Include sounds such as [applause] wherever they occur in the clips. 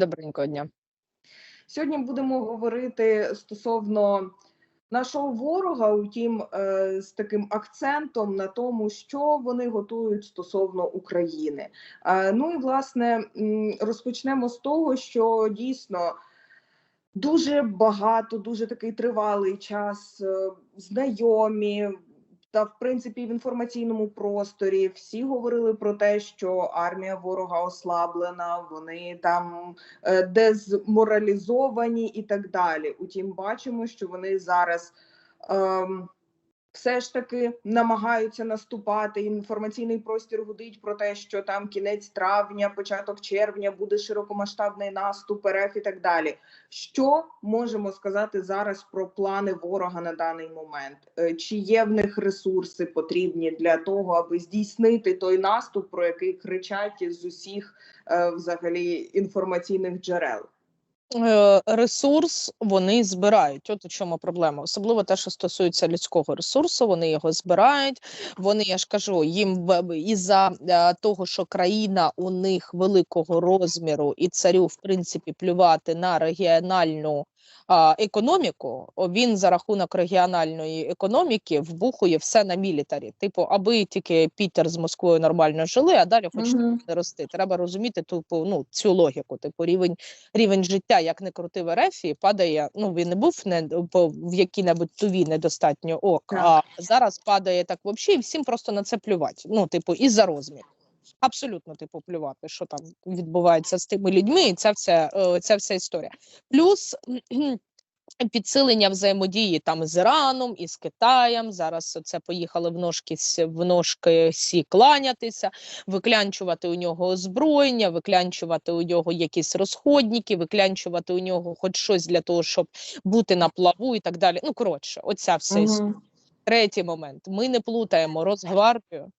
добренького дня. Сьогодні будемо говорити стосовно нашого ворога, утім, е, з таким акцентом на тому, що вони готують стосовно України. Е, Ну і власне розпочнемо з того, що дійсно. Дуже багато, дуже такий тривалий час е, знайомі та в принципі в інформаційному просторі всі говорили про те, що армія ворога ослаблена, вони там е, дезморалізовані і так далі. Утім, бачимо, що вони зараз. ем, все ж таки намагаються наступати. Інформаційний простір гудить про те, що там кінець травня, початок червня буде широкомасштабний наступ РФ і так далі. Що можемо сказати зараз про плани ворога на даний момент? Е, Чи є в них ресурси потрібні для того, аби здійснити той наступ, про який кричать з усіх е, взагалі інформаційних джерел? Е, Ресурс вони збирають. От у чому проблема. Особливо те, що стосується людського ресурсу, вони його збирають. Вони, я ж кажу, їм в- із-за е, того, що країна у них великого розміру, і царю, в принципі, плювати на регіональну економіку. Він за рахунок регіональної економіки вбухує все на мілітарі. Типу, аби тільки Пітер з Москвою нормально жили, а далі хоч не рости. Треба розуміти типу, ну, цю логіку. Типу, рівень рівень життя, як не крути в РФ, падає. Ну він не був не в якій-небудь туві недостатньо ок. Так. А зараз падає так взагалі, і всім просто на це плювати. Ну, типу, і за розмір. Абсолютно, типу, плювати, що там відбувається з тими людьми, і ця вся, е, ця вся історія. Плюс підсилення взаємодії там з Іраном і з Китаєм. Зараз це поїхали в ножки в ножки сі кланятися, виклянчувати у нього озброєння, виклянчувати у нього якісь розходники, виклянчувати у нього хоч щось для того, щоб бути на плаву і так далі. Ну коротше, оця вся історія. Третій момент: ми не плутаємо Росгвардію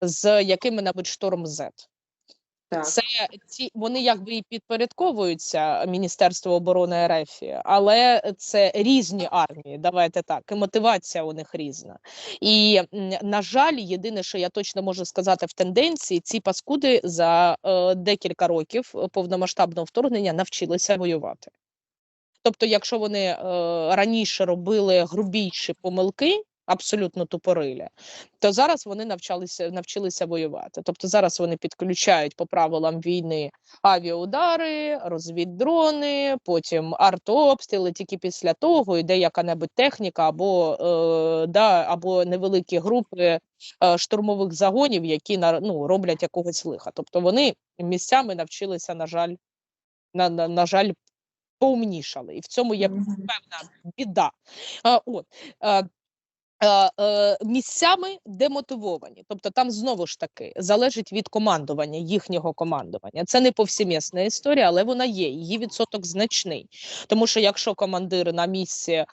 з якими-небудь шторм Z. Так. Це ті вони якби і підпорядковуються Міністерству оборони РФ, але це різні армії. Давайте так, і мотивація у них різна. І на жаль, єдине, що я точно можу сказати в тенденції, ці паскуди за е, декілька років повномасштабного вторгнення навчилися воювати. Тобто, якщо вони е, раніше робили грубіші помилки, абсолютно тупорилі, то зараз вони навчалися навчилися воювати. Тобто зараз вони підключають по правилам війни авіаудари, розвіддрони, потім артобстріли. Тільки після того йде яка-небудь техніка або, е, да, або невеликі групи е, штурмових загонів, які на, ну, роблять якогось лиха. Тобто вони місцями навчилися, на жаль, на, на, на жаль, поумнішали. І в цьому є певна біда. А, от, е, е, місцями демотивовані. Тобто там знову ж таки залежить від командування, їхнього командування. Це не повсімісна історія, але вона є. Її відсоток значний. Тому що якщо командир на місці е,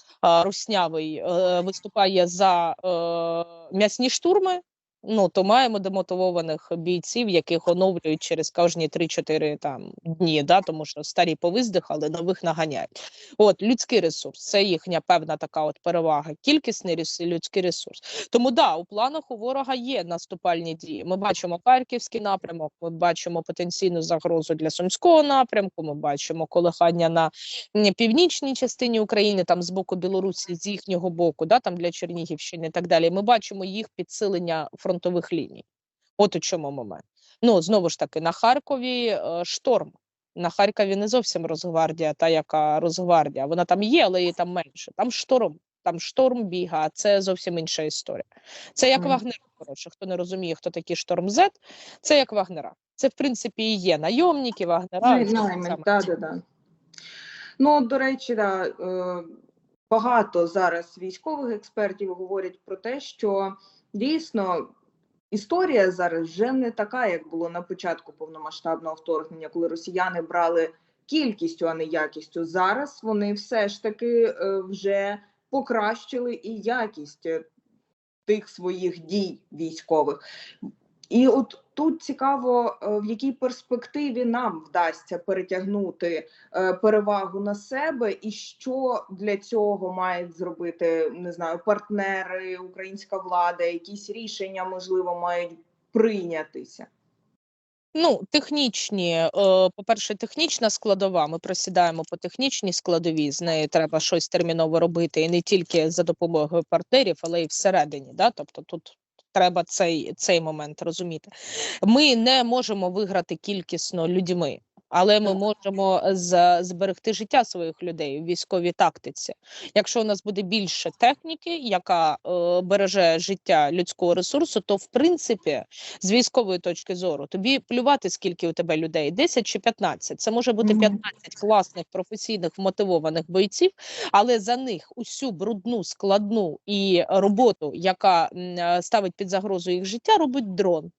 руснявий е, виступає за е, м'ясні штурми. Ну, то маємо демотивованих бійців, яких оновлюють через кожні 3-4 там дні, да, тому що старі повиздихали, нових наганяють. От людський ресурс це їхня певна така от перевага. Кількісний людський ресурс. Тому да, у планах у ворога є наступальні дії. Ми бачимо харківський напрямок, ми бачимо потенційну загрозу для сумського напрямку. Ми бачимо колихання на північній частині України, там з боку Білорусі, з їхнього боку, да, там для Чернігівщини і так далі. Ми бачимо їх підсилення фронтових ліній. От у чому момент. Ну знову ж таки, на Харкові е, шторм. На Харкові не зовсім Росгвардія, та яка Росгвардія. Вона там є, але її там менше. Там шторм, там шторм біга, а це зовсім інша історія. Це як Мгм. Вагнера. Коротше, хто не розуміє, хто такий шторм Z, це як Вагнера. Це в принципі і є найомники, Вагнера. Най- це наймить, да, да, да. Ну, до речі, да, е, багато зараз військових експертів говорять про те, що дійсно історія зараз вже не така, як було на початку повномасштабного вторгнення, коли росіяни брали кількістю, а не якістю. Зараз вони все ж таки е, вже покращили і якість е, тих своїх дій військових. І от тут цікаво, е, в якій перспективі нам вдасться перетягнути е, перевагу на себе, і що для цього мають зробити не знаю, партнери, українська влада, якісь рішення можливо мають прийнятися. Ну, технічні, е, по-перше, технічна складова. Ми просідаємо по технічній складовій. З нею треба щось терміново робити, і не тільки за допомогою партнерів, але й всередині. Да? Тобто тут треба цей, цей момент розуміти. Ми не можемо виграти кількісно людьми. Але ми можемо зберегти життя своїх людей у військовій тактиці. Якщо у нас буде більше техніки, яка е, береже життя людського ресурсу, то в принципі з військової точки зору тобі плювати, скільки у тебе людей 10 чи 15. Це може бути Мгм. 15 класних професійних мотивованих бойців, але за них усю брудну, складну і роботу, яка е, ставить під загрозу їх життя, робить дрон.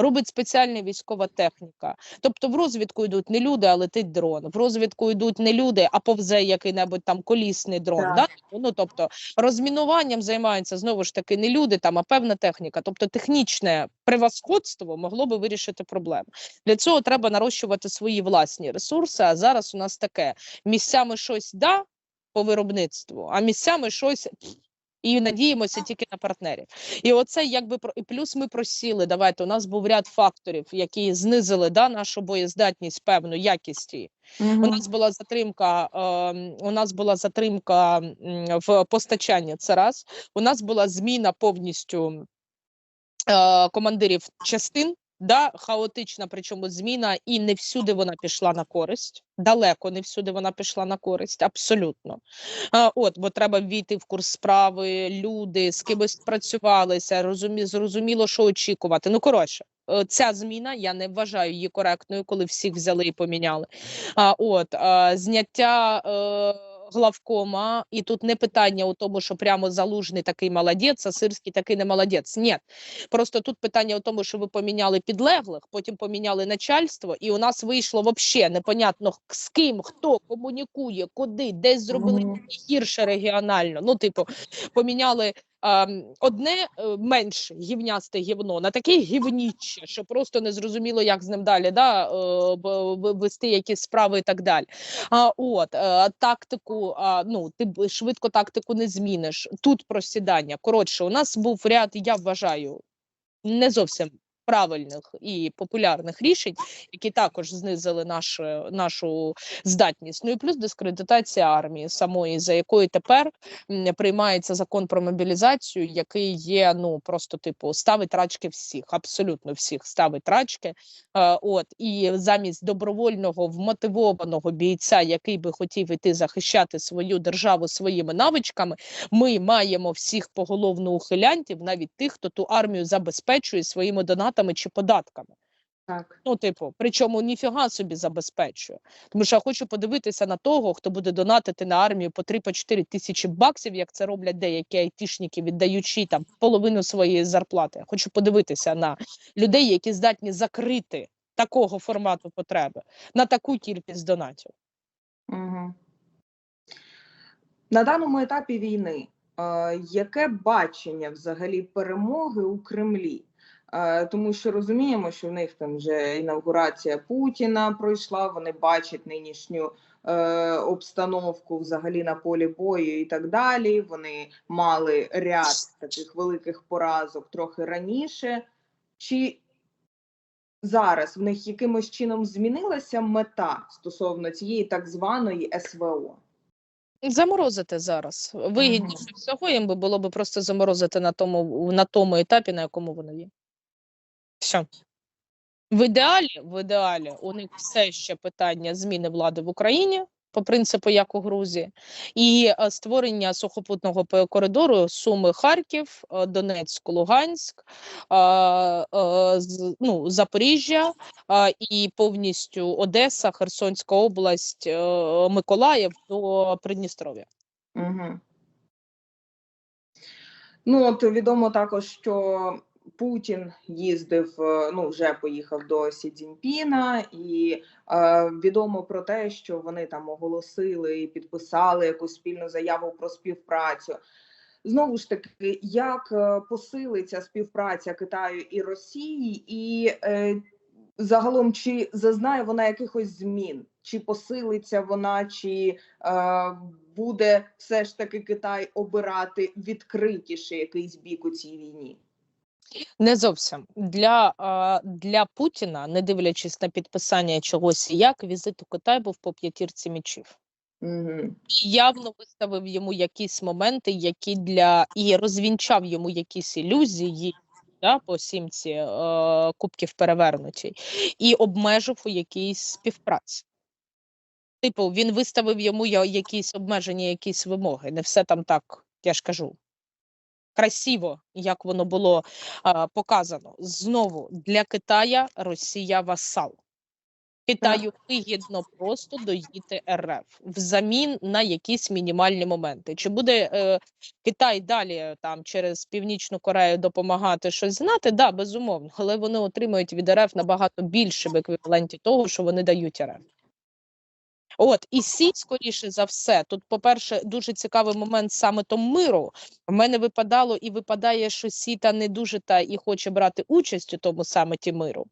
Робить спеціальна військова техніка. Тобто в розвідку йдуть не люди, а летить дрон. В розвідку йдуть не люди, а повзе який-небудь там колісний дрон. Так. Да? Ну тобто розмінуванням займаються знову ж таки не люди, там, а певна техніка. Тобто технічне превосходство могло би вирішити проблему. Для цього треба нарощувати свої власні ресурси. А зараз у нас таке: місцями щось да по виробництву, а місцями щось. І надіємося тільки на партнерів. І оце якби про і плюс ми просіли. Давайте у нас був ряд факторів, які знизили да, нашу боєздатність, певну якість її. У нас була затримка. Е, у нас була затримка в постачанні. Це раз. У нас була зміна повністю е, командирів частин. Да, хаотична, причому зміна, і не всюди вона пішла на користь. Далеко не всюди вона пішла на користь, абсолютно. А, от, бо треба ввійти в курс справи, люди з кимось спрацювалися, розумі, зрозуміло, що очікувати. Ну, коротше, е, ця зміна я не вважаю її коректною, коли всіх взяли і поміняли. А, от, а, зняття. Е, главкома, і тут не питання у тому, що прямо залужний такий молодець, а сирський такий не молодець. Ні, просто тут питання у тому, що ви поміняли підлеглих, потім поміняли начальство, і у нас вийшло взагалі непонятно з ким, хто комунікує, куди, десь зробили гірше регіонально. Ну, типу, поміняли. Ем, одне менше менш гівнясте гівно на таке гівніче, що просто не зрозуміло, як з ним далі да, е, вести якісь справи і так далі. А, от, е, тактику, ну, ти швидко тактику не зміниш. Тут просідання. Коротше, у нас був ряд, я вважаю, не зовсім правильних і популярних рішень, які також знизили нашу, нашу здатність. Ну і плюс дискредитація армії самої, за якою тепер приймається закон про мобілізацію, який є ну просто типу ставить рачки всіх, абсолютно всіх ставить рачки. Е, от і замість добровольного вмотивованого бійця, який би хотів іти захищати свою державу своїми навичками, ми маємо всіх поголовно ухилянтів, навіть тих, хто ту армію забезпечує своїми донатами чи податками. Так. Ну, типу, причому ніфіга собі забезпечує. Тому що я хочу подивитися на того, хто буде донатити на армію по 3-4 тисячі баксів, як це роблять деякі айтішники, віддаючи там половину своєї зарплати. Я хочу подивитися на людей, які здатні закрити такого формату потреби на таку кількість донатів. Угу. На даному етапі війни, е, яке бачення взагалі перемоги у Кремлі? Е, тому що розуміємо, що в них там вже інавгурація Путіна пройшла, вони бачать нинішню е, обстановку взагалі на полі бою і так далі. Вони мали ряд таких великих поразок трохи раніше. Чи зараз в них якимось чином змінилася мета стосовно цієї так званої СВО? Заморозити зараз вигідніше всього їм би було б просто заморозити на тому на тому етапі, на якому вони є. Все. В ідеалі, в ідеалі у них все ще питання зміни влади в Україні по принципу, як у Грузії, і е, створення сухопутного коридору Суми, Харків, е, Донецьк, Луганськ, е, ну, Запоріжжя і повністю Одеса, Херсонська область, Миколаїв до Придністров'я. Угу. Ну, от відомо також, що Путін їздив, е, ну вже поїхав до Сі Цзіньпіна, і е, відомо про те, що вони там оголосили і підписали якусь спільну заяву про співпрацю. Знову ж таки, як е, посилиться співпраця Китаю і Росії, і е, загалом чи зазнає вона якихось змін, чи посилиться вона, чи е, буде все ж таки Китай обирати відкритіше якийсь бік у цій війні? Не зовсім для, для Путіна, не дивлячись на підписання чогось як, візит у Китай був по п'ятірці мічів. Угу. І явно виставив йому якісь моменти, які для і розвінчав йому якісь ілюзії. Да, по сімці е, кубків перевернутій, і обмежив у якійсь співпраці. Типу, він виставив йому якісь обмеження, якісь вимоги. Не все там так, я ж кажу. Красиво, як воно було е, показано. Знову для Китая Росія васал. Китаю вигідно просто доїти РФ взамін на якісь мінімальні моменти. Чи буде е, Китай далі е, там через Північну Корею допомагати щось знати? Да, безумовно, але вони отримують від РФ набагато більше в еквіваленті того, що вони дають РФ. От і сіть, скоріше за все, тут, по-перше, дуже цікавий момент саме тому миру. В мене випадало і випадає, що Сіта не дуже та і хоче брати участь у тому саміті миру.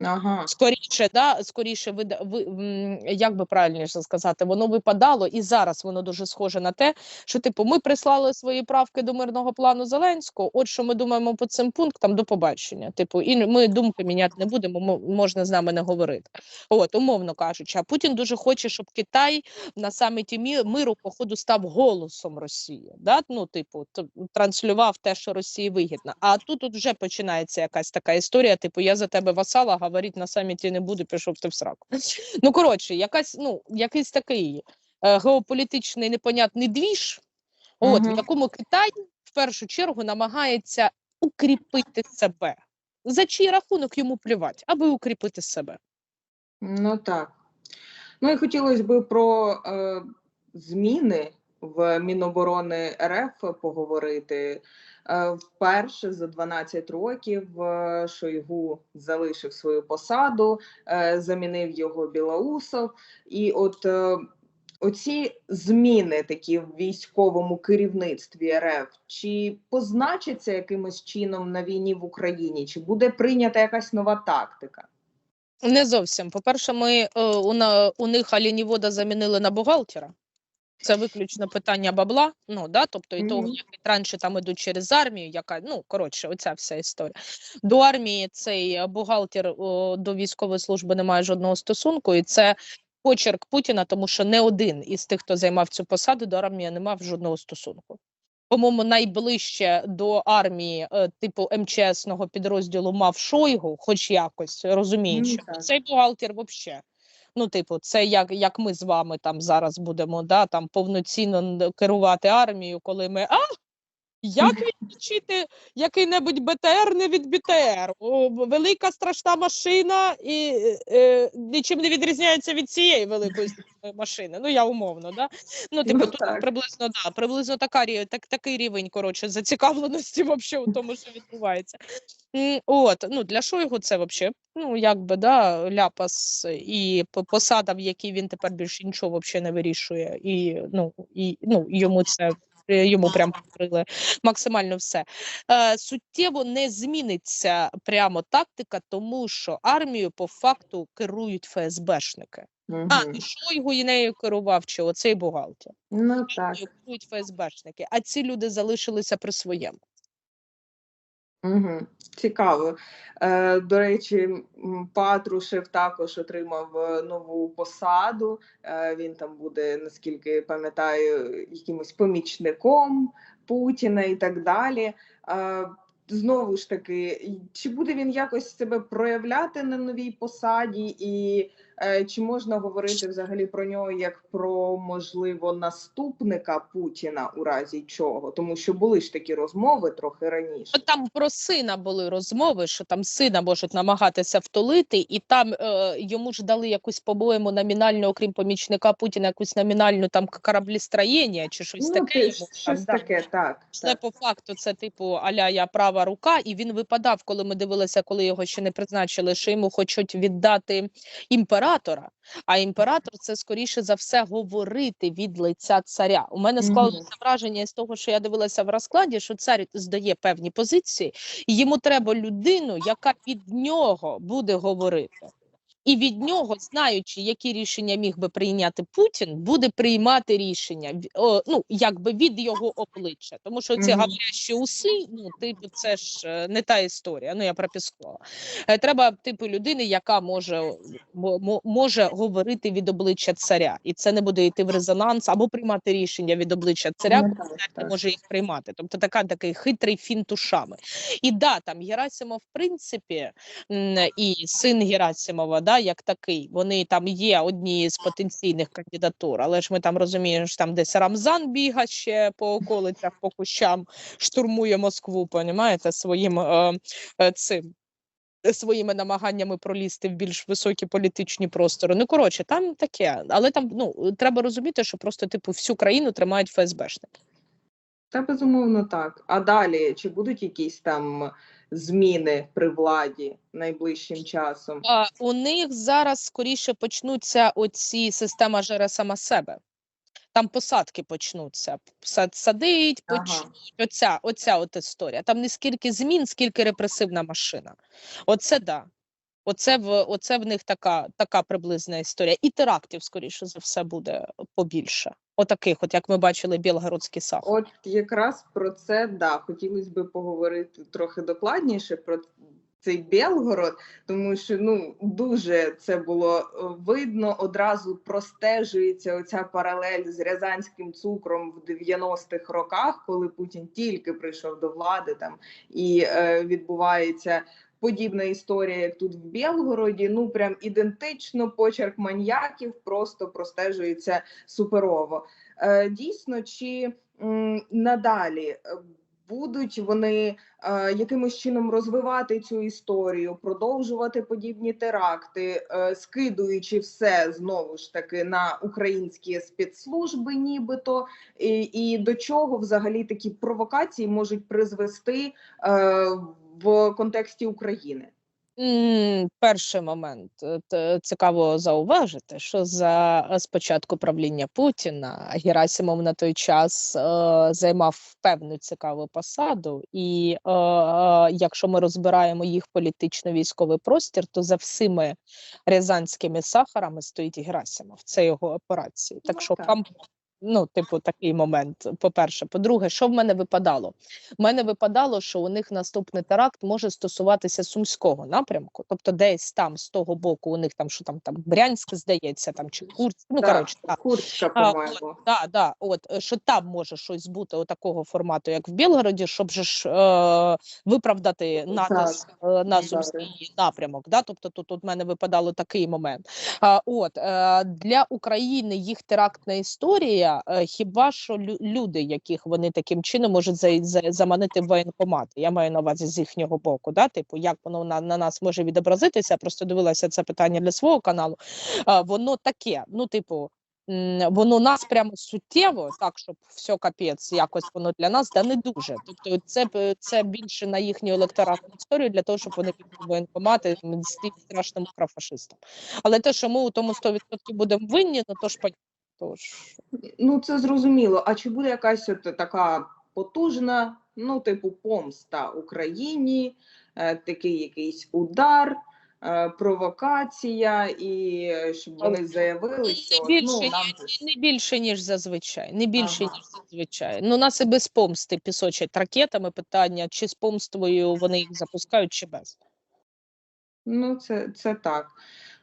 Ага. Скоріше, да, скоріше вида- ви, як би правильніше сказати, воно випадало, і зараз воно дуже схоже на те, що типу ми прислали свої правки до мирного плану Зеленського. От що ми думаємо по цим пунктам, до побачення. Типу, і ми думки міняти не будемо, мо- можна з нами не говорити. От, умовно кажучи, а Путін дуже хоче, щоб Китай на саміті мі- миру, походу, став голосом Росії. Да? Ну, типу, т- транслював те, що Росії вигідно. А тут от вже починається якась така історія: типу, я за тебе васала, говорити на саміті не буду, пішов ти в сраку. [laughs] Ну, коротше, якась, ну, якийсь такий е, геополітичний непонятний двіж, от, в якому Китай в першу чергу намагається укріпити себе. За чий рахунок йому плювати, аби укріпити себе. Ну так. Ну і хотілося б про е, зміни в Міноборони РФ поговорити. Е, вперше за 12 років е, Шойгу залишив свою посаду, е, замінив його Білоусов. І от оці зміни такі в військовому керівництві РФ, чи позначаться якимось чином на війні в Україні, чи буде прийнята якась нова тактика? Не зовсім. По-перше, ми е, у, на, у них алінівода замінили на бухгалтера. Це виключно питання бабла. Ну да, тобто і того, які транші там ідуть через армію, яка ну коротше, оця вся історія. До армії цей е, бухгалтер о, до військової служби не має жодного стосунку, і це почерк Путіна, тому що не один із тих, хто займав цю посаду, до армії не мав жодного стосунку. По-моєму, найближче до армії, е, типу МЧСного підрозділу, мав Шойгу, хоч якось розуміючи. Так. Цей бухгалтер взагалі. Ну, типу, це як, як ми з вами там зараз будемо да, там повноцінно керувати армією, коли ми. А! Як відключити який-небудь БТР не від БТР? О, велика страшна машина і е, нічим не відрізняється від цієї великої [laughs] машини. Ну, я умовно, да? Ну, типу, Ну, тут так. приблизно, да, приблизно така, так, такий рівень, коротше, зацікавленості [laughs] вообще у тому, що відбувається. От, ну, для Шойгу це вообще, ну, якби, да, ляпас і по- посада, в якій він тепер більше нічого вообще не вирішує, і, ну, і, ну, йому це е, йому прям покрили максимально все. Е, суттєво не зміниться прямо тактика, тому що армію по факту керують ФСБшники. А, Мгм. і Шойгу і нею керував чи оцей бухгалтер. Ну так. Керують ФСБшники, а ці люди залишилися при своєму. Угу. Цікаво. Е, до речі, Патрушев також отримав е, нову посаду. Е, він там буде, наскільки пам'ятаю, якимось помічником Путіна і так далі. Е, знову ж таки, чи буде він якось себе проявляти на новій посаді, і чи можна говорити взагалі про нього як про можливо наступника Путіна у разі чого? Тому що були ж такі розмови трохи раніше. Там про сина були розмови, що там сина можуть намагатися втулити, і там е, йому ж дали якусь, по-моєму, номінальну, окрім помічника Путіна, якусь номінальну там кораблістроєння чи щось Ну, таке. ти йому ж- там щось таке, так. Це так. по факту це типу аля я права рука, і він випадав, коли ми дивилися, коли його ще не призначили, що йому хочуть віддати імператора. А імператор це скоріше за все говорити від лиця царя. У мене склалося mm -hmm. враження з того, що я дивилася в розкладі, що цар здає певні позиції, і йому треба людину, яка від нього буде говорити. І від нього, знаючи, які рішення міг би прийняти Путін, буде приймати рішення о, ну якби від його обличчя. Тому що ці говорящі уси, ну типу, це ж е, не та історія. Ну я про Піскова. Е, Треба типу людини, яка може мо- мо- може говорити від обличчя царя, і це не буде йти в резонанс або приймати рішення від обличчя царя, Ну, так, цар не може їх приймати. Тобто така такий хитрий фінт ушами. І да, там Герасимов, в принципі, і син Герасимова, да, як такий, вони там є одні з потенційних кандидатур, але ж ми там розуміємо, що там десь Рамзан бігає ще по околицях, по кущам, штурмує Москву, понімаєте, своїм е, е, цим. е, Своїми намаганнями пролізти в більш високі політичні простори. Ну коротше, там таке, але там ну треба розуміти, що просто типу всю країну тримають ФСБшники. Та безумовно так. А далі чи будуть якісь там зміни при владі найближчим часом? А, у них зараз скоріше почнуться оці система жере сама себе. Там посадки почнуться. Сад садить, Ага. почнуть. Оця, оця от історія. Там не скільки змін, скільки репресивна машина. Оце да. Оце в оце в них така, така приблизна історія. І терактів, скоріше за все, буде побільше. Отаких, от як ми бачили, Білгородський Сахар. От якраз про це да хотілося би поговорити трохи докладніше про цей Белгород, тому що ну дуже це було е, видно. Одразу простежується оця паралель з рязанським цукром в 90-х роках, коли Путін тільки прийшов до влади там і е, відбувається. Подібна історія, як тут в Білгороді, ну прям ідентично почерк маньяків просто простежується суперово. Е, дійсно, чи м, надалі е, будуть вони е, якимось чином розвивати цю історію, продовжувати подібні теракти, е, скидуючи все знову ж таки на українські спецслужби, нібито, і, і до чого взагалі такі провокації можуть призвести е, в контексті України? Перший момент е, цікаво зауважити, що за е, спочатку правління Путіна Герасимов на той час е, займав певну цікаву посаду, і е, е, якщо ми розбираємо їх політично-військовий простір, то за всіми рязанськими сахарами стоїть Герасимов. Це його операції. Так Ну, що так. Ну, типу, такий момент. По-перше, по-друге, що в мене випадало? В мене випадало, що у них наступний теракт може стосуватися сумського напрямку, тобто десь там з того боку, у них там що там там Брянськ, здається, там чи Курськ, ну Так, коротше, так. Курська, по-моєму. Да, да, от е, що там може щось бути такого формату, як в Білгороді, щоб же ж е, виправдати натиск е, на сумський напрямок. Да? Тобто тут, в мене випадало такий момент. А, от е, для України їх терактна історія. Е, Хіба що лю- люди, яких вони таким чином можуть за, за, заманити в воєнкомат? Я маю на увазі з їхнього боку. Да? Типу, як воно на, на нас може відобразитися? Просто дивилася це питання для свого каналу. Воно таке. Ну, типу, воно нас прямо суттєво, так щоб все капець, якось воно для нас, да не дуже. Тобто, це це більше на їхню електоратну історію для того, щоб вони пішли воєнкомати з тим страшним укрофашистом. Але те, що ми у тому 100% будемо винні, ну то ж понятно. Тож Ну, це зрозуміло. А чи буде якась от така потужна, ну, типу, помста Україні, е, такий якийсь удар, е, провокація, і щоб вони заявили, що не більше, ну, нам не більше, ніж зазвичай. Не більше, Ага. ніж зазвичай. Ну, нас і без помсти пісочать ракетами. Питання, чи з помствою вони їх запускають, чи без. Ну, це, це так.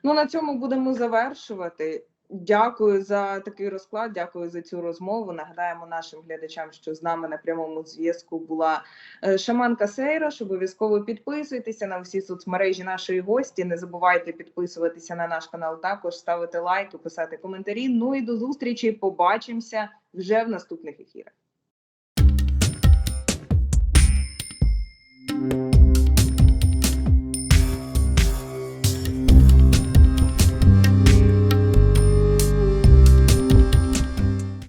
Ну, на цьому будемо завершувати. Дякую за такий розклад, дякую за цю розмову. Нагадаємо нашим глядачам, що з нами на прямому зв'язку була е, шаманка Сейрош. Обов'язково підписуйтеся на всі соцмережі нашої гості. Не забувайте підписуватися на наш канал, також ставити лайки, писати коментарі. Ну і до зустрічі. Побачимося вже в наступних ефірах.